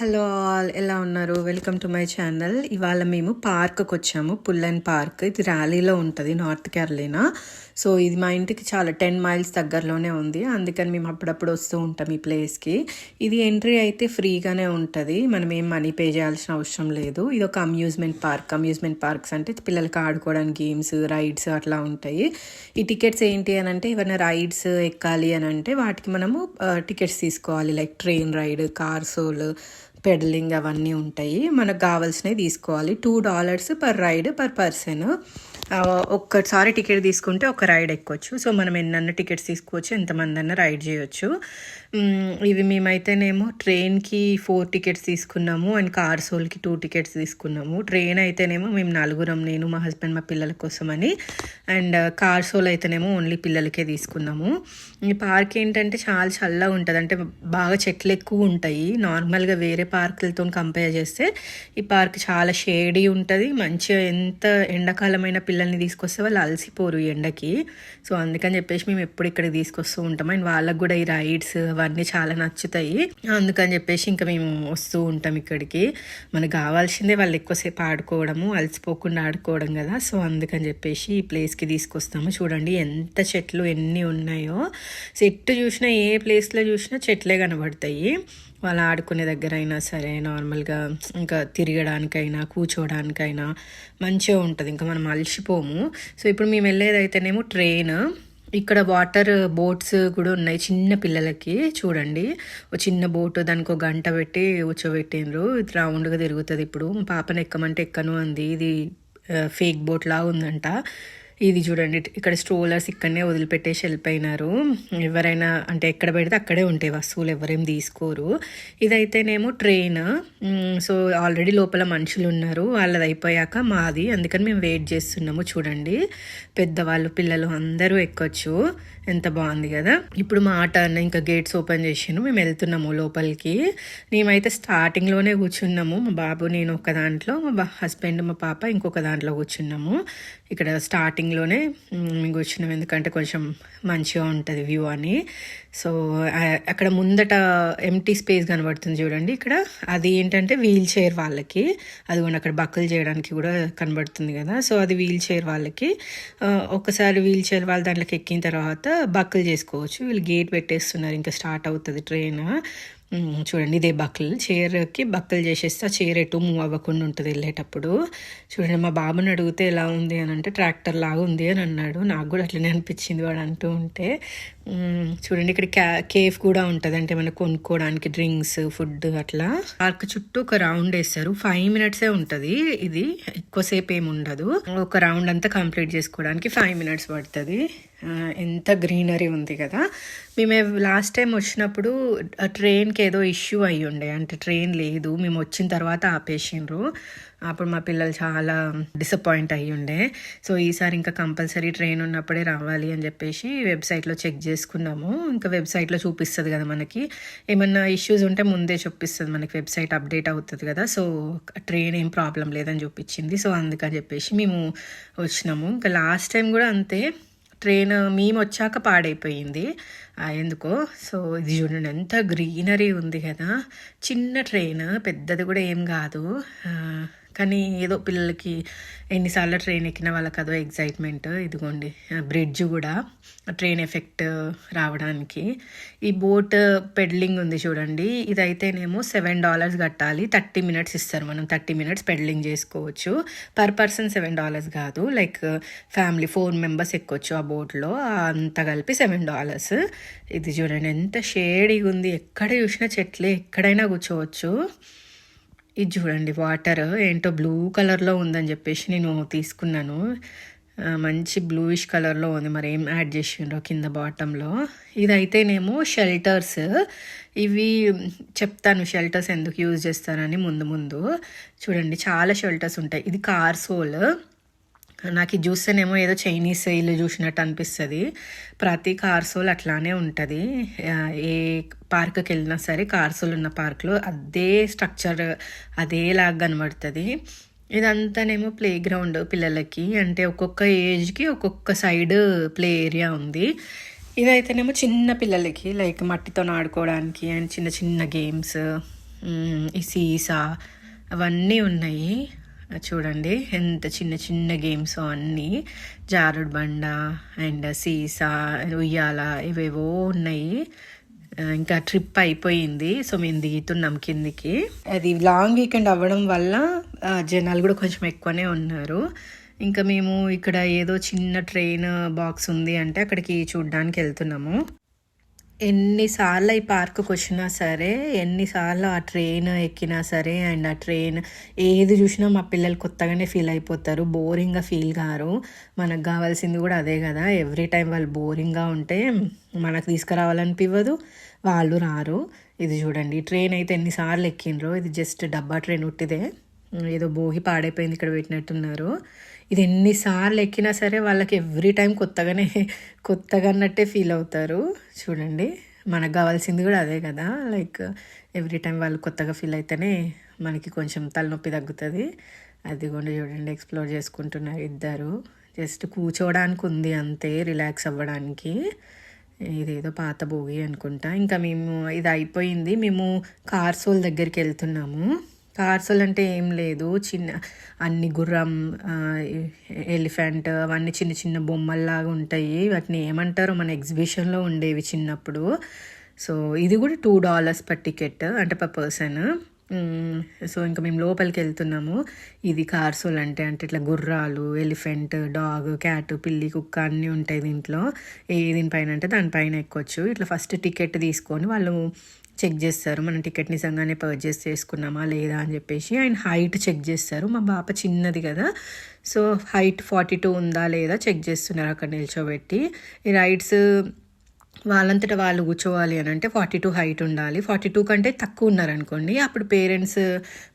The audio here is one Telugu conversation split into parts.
హలో ఆల్ ఎలా ఉన్నారు? Welcome to my channel. ఇవాళ మేము పార్క్కి వచ్చాము పుల్లన్ పార్క్. ఇది ర్యాలీలో ఉంటుంది నార్త్ కేరళనా? సో ఇది మా ఇంటికి చాలా టెన్ మైల్స్ దగ్గరలోనే ఉంది. అందుకని మేము అప్పుడప్పుడు వస్తూ ఉంటాం ఈ ప్లేస్కి. ఇది ఎంట్రీ అయితే ఫ్రీగానే ఉంటుంది. మనం ఏం మనీ పే చేయాల్సిన అవసరం లేదు. ఇది ఒక అమ్యూజ్మెంట్ పార్క్. అమ్యూజ్మెంట్ పార్క్స్ అంటే పిల్లలకి ఆడుకోవడానికి గేమ్స్ రైడ్స్ అట్లా ఉంటాయి. ఈ టికెట్స్ ఏంటి అని అంటే ఏమైనా రైడ్స్ ఎక్కాలి అని అంటే వాటికి మనము టికెట్స్ తీసుకోవాలి. Like train ride carousel pedaling అవన్నీ ఉంటాయి. మనకు కావాల్సినవి తీసుకోవాలి. Two dollars per ride per person ఒక్కసారి టికెట్ తీసుకుంటే ఒక రైడ్ ఎక్కొచ్చు. సో మనం ఎన్నన్న టికెట్స్ తీసుకోవచ్చు ఎంతమంది అన్న రైడ్ చేయొచ్చు ఇవి మేమైతేనేమో ట్రైన్కి ఫోర్ టికెట్స్ తీసుకున్నాము అండ్ కార్ సోల్కి టూ టికెట్స్ తీసుకున్నాము. ట్రైన్ అయితేనేమో మేము నలుగురం నేను మా హస్బెండ్ మా పిల్లల కోసమని. అండ్ కార్ సోల్ అయితేనేమో ఓన్లీ పిల్లలకే తీసుకున్నాము. ఈ పార్క్ ఏంటంటే చాలా చల్లగా ఉంటుంది. అంటే బాగా చెట్లు ఎక్కువ ఉంటాయి. నార్మల్గా వేరే పార్కులతో కంపేర్ చేస్తే ఈ పార్క్ చాలా షేడీ ఉంటుంది. మంచిగా ఎంత ఎండాకాలమైన పిల్లల్ని తీసుకొస్తే వాళ్ళు అలసిపోరు ఈ ఎండకి. సో అందుకని చెప్పేసి మేము ఎప్పుడు ఇక్కడికి తీసుకొస్తూ ఉంటాం. అండ్ వాళ్ళకు కూడా ఈ రైడ్స్ అవన్నీ చాలా నచ్చుతాయి. అందుకని చెప్పేసి ఇంకా మేము వస్తూ ఉంటాం ఇక్కడికి. మనకు కావాల్సిందే వాళ్ళు ఎక్కువసేపు ఆడుకోవడము అలసిపోకుండా ఆడుకోవడం కదా. సో అందుకని చెప్పేసి ఈ ప్లేస్కి తీసుకొస్తాము. చూడండి ఎంత చెట్లు ఎన్ని ఉన్నాయో. చెట్టు చూసినా ఏ ప్లేస్లో చూసినా చెట్లే కనబడతాయి. వాళ్ళు ఆడుకునే దగ్గర అయినా సరే నార్మల్గా ఇంకా తిరగడానికైనా కూర్చోవడానికైనా మంచిగా ఉంటుంది. ఇంకా మనం అలసిపోము. సో ఇప్పుడు మేము వెళ్ళేదైతేనేమో ట్రైన్. ఇక్కడ వాటర్ బోట్స్ కూడా ఉన్నాయి చిన్న పిల్లలకి. చూడండి. ఒక చిన్న బోట్ దానికి ఒక గంట పెట్టి కూర్చోబెట్టిండ్రు. ఇది రౌండ్గా తిరుగుతుంది ఇప్పుడు. పాపను ఎక్కమంటే ఎక్కను అంది. ఇది ఫేక్ బోట్ లా ఉందంట. ఇది చూడండి ఇక్కడ స్ట్రోలర్స్ ఇక్కడనే వదిలిపెట్టేసి వెళ్ళిపోయినారు ఎవరైనా అంటే ఎక్కడ పెడితే అక్కడే ఉంటాయి వస్తువులు ఎవరేం తీసుకోరు. ఇదైతేనేమో ట్రైన్ సో ఆల్రెడీ లోపల మనుషులు ఉన్నారు వాళ్ళది అయిపోయాక మాది. అందుకని మేము వెయిట్ చేస్తున్నాము చూడండి. పెద్దవాళ్ళు పిల్లలు అందరూ ఎక్కొచ్చు. ఎంత బాగుంది కదా. ఇప్పుడు మా ఆట అన్న ఇంకా గేట్స్ ఓపెన్ చేసాను మేము వెళ్తున్నాము లోపలికి. మేమైతే స్టార్టింగ్లోనే కూర్చున్నాము. మా బాబు నేను ఒక దాంట్లో మా హస్బెండ్ మా పాప ఇంకొక దాంట్లో కూర్చున్నాము. ఇక్కడ స్టార్టింగ్లోనే మేము కూర్చున్నాం ఎందుకంటే కొంచెం మంచిగా ఉంటుంది వ్యూ అని. సో అక్కడ ముందట ఎంటీ స్పేస్ కనబడుతుంది చూడండి ఇక్కడ. అది ఏంటంటే వీల్ చైర్ వాళ్ళకి. అది కూడా అక్కడ బక్కలు చేయడానికి కూడా కనబడుతుంది కదా. సో అది వీల్ చైర్ వాళ్ళకి. ఒకసారి వీల్ చైర్ వాళ్ళు దాంట్లోకి ఎక్కిన తర్వాత బక్కలు చేసుకోవచ్చు. వీళ్ళు గేట్ పెట్టేస్తున్నారు. ఇంకా స్టార్ట్ అవుతుంది ట్రైన్ చూడండి ఇదే బక్కలు చీరకి బక్కలు చేసేస్తే ఆ చీర ఎటు మూవ్ అవ్వకుండా ఉంటుంది వెళ్ళేటప్పుడు. చూడండి మా బాబుని అడిగితే ఎలా ఉంది అని అంటే ట్రాక్టర్ లాగా ఉంది అని అన్నాడు. నాకు కూడా అట్లనే అనిపించింది వాడు అంటూ ఉంటే. చూడండి ఇక్కడ క్యా కేఫ్ కూడా ఉంటుంది. అంటే మనకు కొనుక్కోవడానికి డ్రింక్స్ ఫుడ్ అట్లా. పార్క్ చుట్టూ ఒక రౌండ్ వేస్తారు ఫైవ్ మినిట్సే ఉంటుంది ఇది. ఎక్కువసేపు ఏమి ఉండదు. ఒక రౌండ్ అంతా కంప్లీట్ చేసుకోవడానికి ఫైవ్ మినిట్స్ పడుతుంది. ఎంత గ్రీనరీ ఉంది కదా. మేము లాస్ట్ టైం వచ్చినప్పుడు ఆ ట్రైన్కి ఏదో ఇష్యూ అయ్యి ఉండే. అంటే ట్రైన్ లేదు మేము వచ్చిన తర్వాత ఆపేసిండ్రు. అప్పుడు మా పిల్లలు చాలా డిసప్పాయింట్ అయ్యి ఉండే. సో ఈసారి ఇంకా కంపల్సరీ ట్రైన్ ఉన్నప్పుడే రావాలి అని చెప్పేసి వెబ్సైట్లో చెక్ చేసుకున్నాము. ఇంకా వెబ్సైట్లో చూపిస్తుంది కదా మనకి. ఏమన్నా ఇష్యూస్ ఉంటే ముందే చూపిస్తుంది మనకి. వెబ్సైట్ అప్డేట్ అవుతుంది కదా. సో ట్రైన్ ఏం ప్రాబ్లం లేదని చూపించింది. సో అందుకని చెప్పేసి మేము వచ్చినాము. ఇంకా లాస్ట్ టైం కూడా అంతే. ట్రైన్ మేము వచ్చాక పాడైపోయింది. ఎందుకో? సో ఇది చూడండి ఎంత గ్రీనరీ ఉంది కదా. చిన్న ట్రైన్ పెద్దది కూడా ఏం కాదు. కానీ ఏదో పిల్లలకి ఎన్నిసార్లు ట్రైన్ ఎక్కిన వాళ్ళకి అదో ఎగ్జైట్మెంట్ ఇదిగోండి బ్రిడ్జ్ కూడా ట్రైన్ ఎఫెక్ట్ రావడానికి. ఈ బోట్ పెడ్లింగ్ ఉంది చూడండి ఇదైతేనేమో సెవెన్ డాలర్స్ కట్టాలి థర్టీ మినిట్స్ ఇస్తారు మనం థర్టీ మినిట్స్ పెడ్లింగ్ చేసుకోవచ్చు. పర్ పర్సన్ సెవెన్ డాలర్స్ కాదు లైక్ ఫ్యామిలీ ఫోర్ మెంబర్స్ ఎక్కొచ్చు ఆ బోట్లో అంత కలిపి సెవెన్ డాలర్స్. ఇది చూడండి ఎంత షేడీగా ఉంది ఎక్కడ చూసినా చెట్లే ఎక్కడైనా కూర్చోవచ్చు. ఇది చూడండి వాటర్ ఏంటో బ్లూ కలర్లో ఉందని చెప్పేసి నేను తీసుకున్నాను. మంచి బ్లూయిష్ కలర్లో ఉంది. మరి ఏం యాడ్ చేసిండ్రో కింద బాటంలో. ఇదైతేనేమో షెల్టర్స్. ఇవి చెప్తాను షెల్టర్స్ ఎందుకు యూజ్ చేస్తారని ముందు ముందు. చూడండి చాలా షెల్టర్స్ ఉంటాయి. ఇది కార్ సోల్. నాకు ఇది చూస్తేనేమో ఏదో చైనీస్ ఇల్లు చూసినట్టు అనిపిస్తుంది. ప్రతి కార్సోల్ అట్లానే ఉంటుంది. ఏ పార్క్కి వెళ్ళినా సరే కార్సోల్ ఉన్న పార్క్లో అదే స్ట్రక్చర్ అదేలాగా కనబడుతుంది. ఇదంతానేమో ప్లే గ్రౌండ్ పిల్లలకి అంటే ఒక్కొక్క ఏజ్కి ఒక్కొక్క సైడ్ ప్లే ఏరియా ఉంది. ఇదైతేనేమో చిన్న పిల్లలకి లైక్ మట్టితో ఆడుకోవడానికి అండ్ చిన్న చిన్న గేమ్స్ ఈ సీసా అవన్నీ ఉన్నాయి. చూడండి. ఎంత చిన్న చిన్న గేమ్స్ అన్నీ. జారుడు బండ అండ్ సీసా ఉయ్యాల ఇవేవో ఉన్నాయి. ఇంకా ట్రిప్ అయిపోయింది. సో మేము దిగుతున్నాం కిందికి. అది లాంగ్ వీకెండ్ అవ్వడం వల్ల జనాలు కూడా కొంచెం ఎక్కువనే ఉన్నారు. ఇంకా మేము ఇక్కడ ఏదో చిన్న ట్రైన్ బాక్స్ ఉంది అంటే అక్కడికి చూడ్డానికి వెళ్తున్నాము. ఎన్నిసార్లు ఈ పార్క్కి వచ్చినా సరే ఎన్నిసార్లు ఆ ట్రైన్ ఎక్కినా సరే అండ్ ఆ ట్రైన్ ఏది చూసినా మా పిల్లలు కొత్తగానే ఫీల్ అయిపోతారు బోరింగ్గా ఫీల్ కారు. మనకు కావాల్సింది కూడా అదే కదా ఎవ్రీ టైం వాళ్ళు బోరింగ్గా ఉంటే మనకు తీసుకురావాలనిపివ్వదు వాళ్ళు రారు. ఇది చూడండి ట్రైన్ అయితే ఎన్నిసార్లు ఎక్కిండ్రో ఇది జస్ట్ డబ్బా ట్రైన్ ఉట్టిదే. ఏదో బోగి పాడైపోయింది ఇక్కడ పెట్టినట్టున్నారు. ఇది ఎన్నిసార్లు ఎక్కినా సరే వాళ్ళకి ఎవ్రీ టైం కొత్తగానే కొత్తగా అన్నట్టే ఫీల్ అవుతారు. చూడండి మనకు కావాల్సింది కూడా అదే కదా. లైక్ ఎవ్రీ టైం వాళ్ళు కొత్తగా ఫీల్ అయితేనే మనకి కొంచెం తలనొప్పి తగ్గుతుంది. అది కూడా చూడండి ఎక్స్ప్లోర్ చేసుకుంటున్నారు ఇద్దరు. జస్ట్ కూర్చోవడానికి ఉంది అంతే రిలాక్స్ అవ్వడానికి. ఇదేదో పాత భోగి అనుకుంటా. ఇంకా మేము ఇది అయిపోయింది. మేము కార్సోల్ దగ్గరికి వెళ్తున్నాము. పార్సల్ అంటే ఏం లేదు. చిన్న అన్ని గుర్రం ఎలిఫెంట్ అవన్నీ చిన్న చిన్న బొమ్మల్లాగా ఉంటాయి. వాటిని ఏమంటారో? మన ఎగ్జిబిషన్లో ఉండేవి చిన్నప్పుడు. సో ఇది కూడా టూ డాలర్స్ పర్ టికెట్ అంటే పర్ పర్సన్. సో ఇంకా మేము లోపలికి వెళ్తున్నాము. ఇది కార్సోల్ అంటే అంటే ఇట్లా గుర్రాలు ఎలిఫెంట్ డాగ్ క్యాట్ పిల్లి కుక్క అన్నీ ఉంటాయి దీంట్లో. ఏ దీనిపైన అంటే దానిపైన ఎక్కొచ్చు. ఇట్లా ఫస్ట్ టికెట్ తీసుకొని వాళ్ళు చెక్ చేస్తారు. మనం టికెట్ నిజంగానే పర్చేస్ చేసుకున్నామా లేదా అని చెప్పేసి ఆయన హైట్ చెక్ చేస్తారు. మా పాప చిన్నది కదా. సో హైట్ ఫార్టీ టూ ఉందా లేదా చెక్ చేస్తున్నారు అక్కడ నిల్చోబెట్టి. ఈ రైడ్స్ వాళ్ళంతటా వాళ్ళు కూర్చోవాలి అని అంటే ఫార్టీ టూ హైట్ ఉండాలి. ఫార్టీ టూ కంటే తక్కువ ఉన్నారనుకోండి అప్పుడు పేరెంట్స్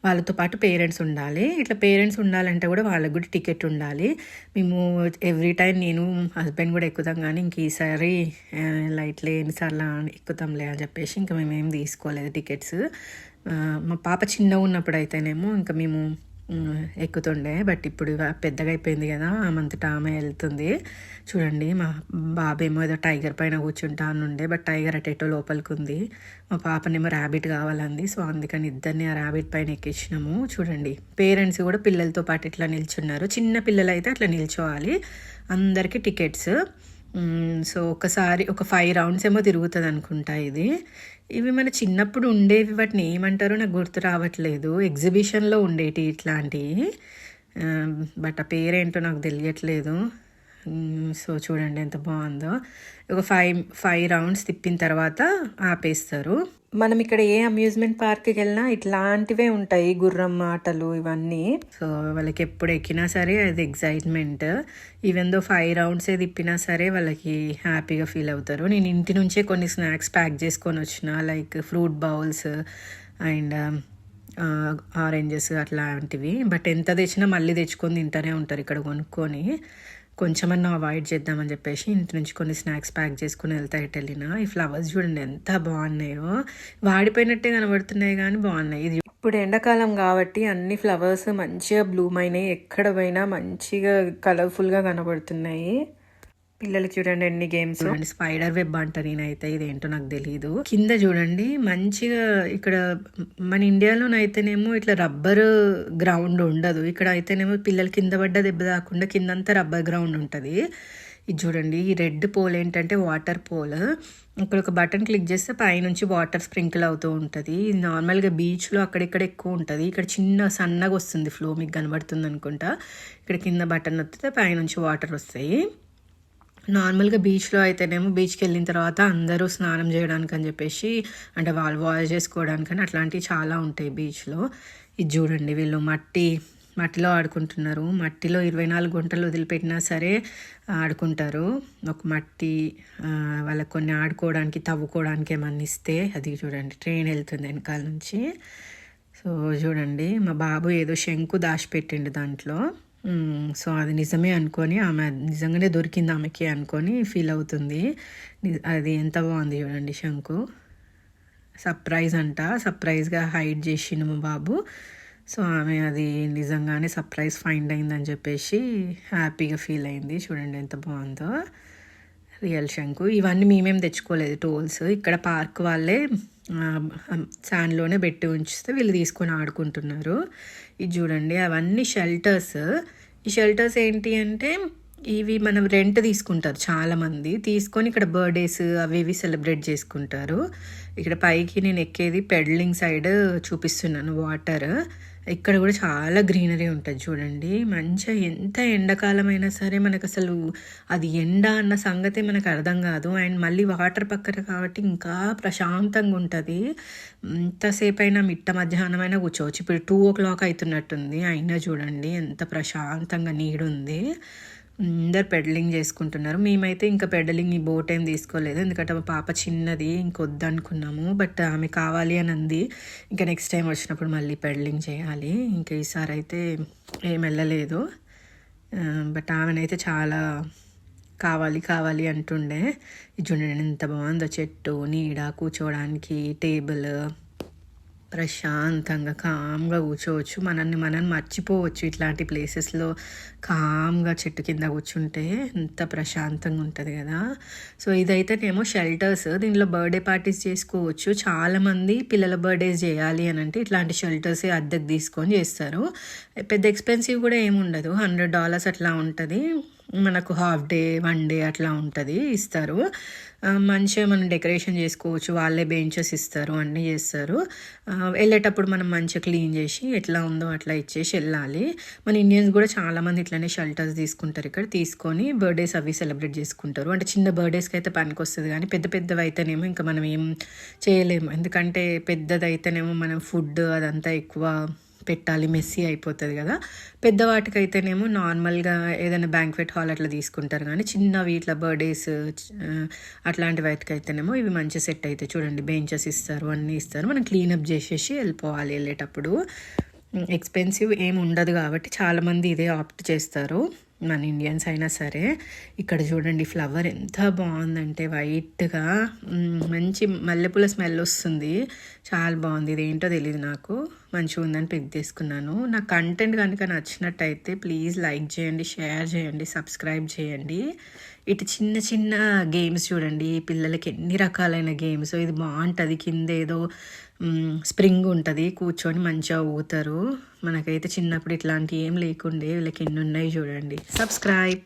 వాళ్ళతో పాటు పేరెంట్స్ ఉండాలి. ఇట్లా పేరెంట్స్ ఉండాలంటే కూడా వాళ్ళకి కూడా టికెట్ ఉండాలి. మేము ఎవ్రీ టైం నేను హస్బెండ్ కూడా ఎక్కుతాం కానీ ఇంక ఈసారి లైట్లే ఎన్నిసార్లు ఎక్కుతాంలే అని చెప్పేసి ఇంకా మేము ఏం తీసుకోలేదు టికెట్స్. మా పాప చిన్నగా ఉన్నప్పుడు అయితేనేమో ఇంకా మేము ఎక్కుతుండే బట్ ఇప్పుడు పెద్దగా అయిపోయింది కదా ఆమంతటా ఆమె వెళ్తుంది. చూడండి మా బాబేమో ఏదో టైగర్ పైన కూర్చుంటా అని ఉండే బట్ టైగర్ అటేటో లోపలికి ఉంది మా పాపనేమో ర్యాబిట్ కావాలంది సో అందుకని ఇద్దరిని ఆ ర్యాబిట్ పైన ఎక్కించినాము చూడండి పేరెంట్స్ కూడా పిల్లలతో పాటు ఇట్లా నిల్చున్నారు. చిన్న పిల్లలు అయితే అట్లా నిల్చోవాలి. అందరికీ టికెట్స్. సో ఒకసారి ఒక ఫైవ్ రౌండ్స్ ఏమో తిరుగుతుంది అనుకుంటా ఇది. ఇవి మన చిన్నప్పుడు ఉండేవి వాటిని ఏమంటారో నాకు గుర్తు రావట్లేదు. ఎగ్జిబిషన్లో ఉండేటి ఇట్లాంటివి బట్ ఆ పేరేంటో నాకు తెలియట్లేదు. సో చూడండి ఎంత బాగుందో. ఒక ఫైవ్ ఫైవ్ రౌండ్స్ తిప్పిన తర్వాత ఆపేస్తారు. మనం ఇక్కడ ఏ అమ్యూజ్మెంట్ పార్క్కి వెళ్ళినా ఇట్లాంటివే ఉంటాయి గుర్రం ఆటలు ఇవన్నీ. సో వాళ్ళకి ఎప్పుడు ఎక్కినా సరే అది ఎగ్జైట్మెంట్ ఈవెన్ దో ఫైవ్ రౌండ్సే తిప్పినా సరే వాళ్ళకి హ్యాపీగా ఫీల్ అవుతారు. నేను ఇంటి నుంచే కొన్ని స్నాక్స్ ప్యాక్ చేసుకొని వచ్చిన like fruit bowls and oranges అట్లాంటివి. బట్ ఎంత తెచ్చినా మళ్ళీ తెచ్చుకొని తింటూనే ఉంటారు ఇక్కడ కొనుక్కొని. కొంచెమన్నా అవాయిడ్ చేద్దామని చెప్పేసి ఇంటి నుంచి కొన్ని స్నాక్స్ ప్యాక్ చేసుకుని వెళ్తా ఇటు వెళ్ళినా. ఈ ఫ్లవర్స్ చూడండి ఎంత బాగున్నాయో. వాడిపోయినట్టే కనబడుతున్నాయి కానీ బాగున్నాయి. ఇది ఇప్పుడు ఎండాకాలం కాబట్టి అన్ని ఫ్లవర్స్ మంచిగా బ్లూమ్ అయినాయి. ఎక్కడ పోయినా మంచిగా కలర్ఫుల్గా కనబడుతున్నాయి. పిల్లలకి చూడండి ఎన్ని గేమ్స్ చూడండి స్పైడర్ వెబ్ అంట నేనైతే ఇదేంటో నాకు తెలియదు కింద చూడండి మంచిగా ఇక్కడ మన ఇండియాలోనైతేనేమో ఇట్లా రబ్బర్ గ్రౌండ్ ఉండదు. ఇక్కడ అయితేనేమో పిల్లలు కింద పడ్డ దెబ్బ తాకుండా కిందంతా రబ్బర్ గ్రౌండ్ ఉంటుంది. ఇది చూడండి ఈ రెడ్ పోల్ ఏంటంటే వాటర్ పోల్ ఇక్కడ ఒక బటన్ క్లిక్ చేస్తే పైనుంచి వాటర్ స్ప్రింకిల్ అవుతూ ఉంటుంది. ఇది నార్మల్గా బీచ్లో అక్కడిక్కడ ఎక్కువ ఉంటుంది. ఇక్కడ చిన్న సన్నగా వస్తుంది ఫ్లో మీకు కనబడుతుంది అనుకుంటా. ఇక్కడ కింద బటన్ నొత్తితే పైనుంచి వాటర్ వస్తాయి. నార్మల్గా బీచ్లో అయితేనేమో బీచ్కి వెళ్ళిన తర్వాత అందరూ స్నానం చేయడానికి అని చెప్పేసి అంటే వాళ్ళు వాష్ చేసుకోవడానికని అట్లాంటివి చాలా ఉంటాయి బీచ్లో. ఇది చూడండి వీళ్ళు మట్టి మట్టిలో ఆడుకుంటున్నారు. మట్టిలో ఇరవై నాలుగు గంటలు వదిలిపెట్టినా సరే ఆడుకుంటారు. ఒక మట్టి వాళ్ళకి కొన్ని ఆడుకోవడానికి తవ్వుకోవడానికి ఏమన్నా ఇస్తే అది చూడండి ట్రైన్ వెళ్తుంది వెనకాల నుంచి. సో చూడండి మా బాబు ఏదో శంకు దాచిపెట్టిండు దాంట్లో. సో అది నిజమే అనుకొని ఆమె నిజంగానే దొరికింది ఆమెకి అనుకొని ఫీల్ అవుతుంది. అది ఎంత బాగుంది చూడండి శంకు. సర్ప్రైజ్ అంట. సర్ప్రైజ్గా హైడ్ చేసిండు మా బాబు. సో ఆమె అది నిజంగానే సర్ప్రైజ్ ఫైండ్ అయిందని చెప్పేసి హ్యాపీగా ఫీల్ అయింది. చూడండి ఎంత బాగుందో. రియల్ శంకు. ఇవన్నీ మేమేం తెచ్చుకోలేదు టోల్స్. ఇక్కడ పార్క్ వాళ్ళే శాన్లోనే పెట్టి ఉంచితే వీళ్ళు తీసుకొని ఆడుకుంటున్నారు. ఇది చూడండి అవన్నీ షెల్టర్స్ ఈ షెల్టర్స్ ఏంటి అంటే ఇవి మనం రెంట్ తీసుకుంటారు చాలామంది. తీసుకొని ఇక్కడ బర్త్డేస్ అవి ఇవి సెలబ్రేట్ చేసుకుంటారు. ఇక్కడ పైకి నేను ఎక్కేది పెడ్లింగ్ సైడ్ చూపిస్తున్నాను వాటర్ ఇక్కడ కూడా చాలా గ్రీనరీ ఉంటుంది చూడండి. మంచిగా ఎంత ఎండాకాలం అయినా సరే మనకు అసలు అది ఎండ అన్న సంగతి మనకు అర్థం కాదు. అండ్ మళ్ళీ వాటర్ పక్కన కాబట్టి ఇంకా ప్రశాంతంగా ఉంటుంది. ఎంతసేపు అయినా మిట్ట మధ్యాహ్నం అయినా కూర్చోవచ్చు. ఇప్పుడు టూ ఓ క్లాక్ అవుతున్నట్టుంది. అయినా చూడండి ఎంత ప్రశాంతంగా నీడుంది. అందరు పెడలింగ్ చేసుకుంటున్నారు. మేమైతే ఇంకా పెడలింగ్ ఈ బోట్ ఏం తీసుకోలేదు. ఎందుకంటే మా పాప చిన్నది ఇంకొద్దు అనుకున్నాము బట్ ఆమె కావాలి అని అంది. ఇంకా నెక్స్ట్ టైం వచ్చినప్పుడు మళ్ళీ పెడలింగ్ చేయాలి. ఇంకా ఈసారి అయితే ఏం వెళ్ళలేదు. బట్ ఆమెనైతే చాలా కావాలి కావాలి అంటుండే. ఇది చూడండి ఎంత బాగుందో చెట్టు నీడ కూర్చోవడానికి టేబుల్ ప్రశాంతంగా కామ్గా కూర్చోవచ్చు. మనల్ని మనం మర్చిపోవచ్చు ఇట్లాంటి ప్లేసెస్లో. కామ్గా చెట్టు కింద కూర్చుంటే ఎంత ప్రశాంతంగా ఉంటుంది కదా. సో ఇదైతేనేమో షెల్టర్స్ దీనిలో బర్త్డే పార్టీస్ చేసుకోవచ్చు. చాలామంది పిల్లల బర్త్డేస్ చేయాలి అని అంటే ఇట్లాంటి షెల్టర్స్ అద్దెకు తీసుకొని చేస్తారు. పెద్ద ఎక్స్పెన్సివ్ కూడా ఏమి ఉండదు హండ్రెడ్ డాలర్స్ అట్లా ఉంటుంది. మనకు హాఫ్ డే వన్ డే అట్లా ఉంటుంది ఇస్తారు. మంచిగా మనం డెకరేషన్ చేసుకోవచ్చు వాళ్ళే బెంచెస్ ఇస్తారు అన్నీ చేస్తారు. వెళ్ళేటప్పుడు మనం మంచిగా క్లీన్ చేసి ఎట్లా ఉందో అట్లా ఇచ్చేసి వెళ్ళాలి. మన ఇండియన్స్ కూడా చాలామంది ఇట్లానే షెల్టర్స్ తీసుకుంటారు ఇక్కడ తీసుకొని బర్త్డేస్ అవి సెలబ్రేట్ చేసుకుంటారు. అంటే చిన్న బర్త్డేస్కి అయితే పనికి వస్తుంది కానీ పెద్ద పెద్దవి అయితేనేమో ఇంకా మనం ఏం చేయలేము. ఎందుకంటే పెద్దది అయితేనేమో మనం ఫుడ్ అదంతా ఎక్కువ పెట్టాలి మెస్సీ అయిపోతుంది కదా. పెద్దవాటికైతేనేమో నార్మల్గా ఏదైనా బ్యాంక్వెట్ హాల్ అట్లా తీసుకుంటారు కానీ చిన్నవి ఇట్లా బర్త్డేస్ అట్లాంటి వాటికైతేనేమో అయితేనేమో ఇవి మంచి సెట్ అయితే చూడండి బెంచెస్ ఇస్తారు అన్నీ ఇస్తారు. మనం క్లీనప్ చేసేసి వెళ్ళిపోవాలి వెళ్ళేటప్పుడు. ఎక్స్పెన్సివ్ ఏమి ఉండదు కాబట్టి చాలామంది ఇదే ఆప్ట్ చేస్తారు. మన ఇండియన్స్ అయినా సరే ఇక్కడ చూడండి ఫ్లవర్ ఎంత బాగుందంటే వైట్గా మంచి మల్లెపూల స్మెల్ వస్తుంది. చాలా బాగుంది. ఇది ఏంటో తెలియదు నాకు. మంచిగా ఉందని పిక్ తీసుకున్నాను నా కంటెంట్ కనుక నచ్చినట్టయితే ప్లీజ్ లైక్ చేయండి షేర్ చేయండి సబ్స్క్రైబ్ చేయండి. ఇటు చిన్న చిన్న గేమ్స్ చూడండి. పిల్లలకి ఎన్ని రకాలైన గేమ్స్ ఇది బాగుంటుంది. కింద ఏదో స్ప్రింగ్ ఉంటుంది కూర్చొని మంచిగా ఊతారు మనకైతే చిన్నప్పుడు ఇట్లాంటివి ఏం లేకుండే వీళ్ళకి ఎన్ని ఉన్నాయి చూడండి. సబ్స్క్రైబ్